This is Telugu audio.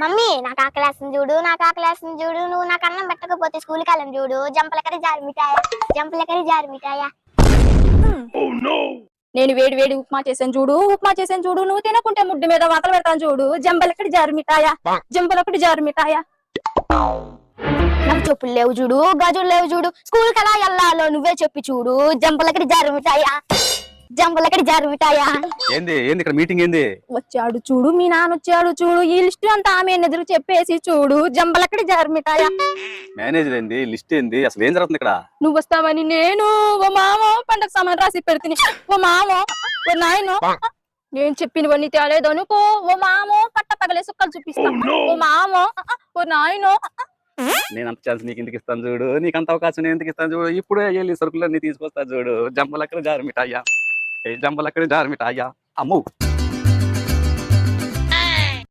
మమ్మీ నాకు ఆకలేస్తుంది చూడు నాకు ఆకలేస్తుంది చూడు నువ్వు నాకు అన్నం పెట్టకపోతే స్కూల్కి వెళ్ళను చూడు. జంపలకరి జారి మిఠాయ? జంపలకరి జారి మిఠాయ? నేను వేడి వేడి ఉప్మా చేశాను చూడు ఉప్మా చేశాను చూడు నువ్వు తినకుంటే ముడ్డు మీద వాతలు పెడతాను చూడు. జంబలక్కడి జారు మిఠాయ? జంబలక్కడి జారు మిఠాయ? నాకు చెప్పులు లేవు చూడు గాజులు లేవు చూడు. స్కూల్కి ఎలా వెళ్ళాలో నువ్వే చెప్పి చూడు జంబలక్కడి జారు మిఠాయ? జంబలక్కడి జారు మిఠాయ ఏంది? ఏంది ఇక్కడ మీటింగ్ ఏంది? వచ్చాడు చూడు మీ నాన్న వచ్చాడు చూడు ఈ లిస్ట్ అంతా ఆమె ఎదురు చెప్పేసి చూడు జంబలక్కడి జారు మిఠాయ మేనేజర్ ఏంది? లిస్ట్ ఏంది? అసలు ఏం జరుగుతుంది ఇక్కడ? నువ్వు వస్తావని నేను ఓ మామ పండగ సామాన్ రాసి పెడుతుంది ఓ మామ ఓ నాయనో నేను చెప్పినవన్నీ తేలేదు అనుకో ఓ మామో పట్ట పగలే సుక్కలు చూపిస్తా. ఓ మామో ఓ నాయనో. నేను అంత ఛాన్స్ నీకు ఎందుకు ఇస్తాను చూడు? నీకు అంత అవకాశం నేను ఎందుకు ఇస్తాను చూడు? ఇప్పుడే వెళ్ళి సరుకులన్నీ తీసుకొస్తా చూడు. జంబలక్కడ జారు మిఠాయ్యా ఏ జంబలక్కడ జారు మిఠాయ్యా అమ్ము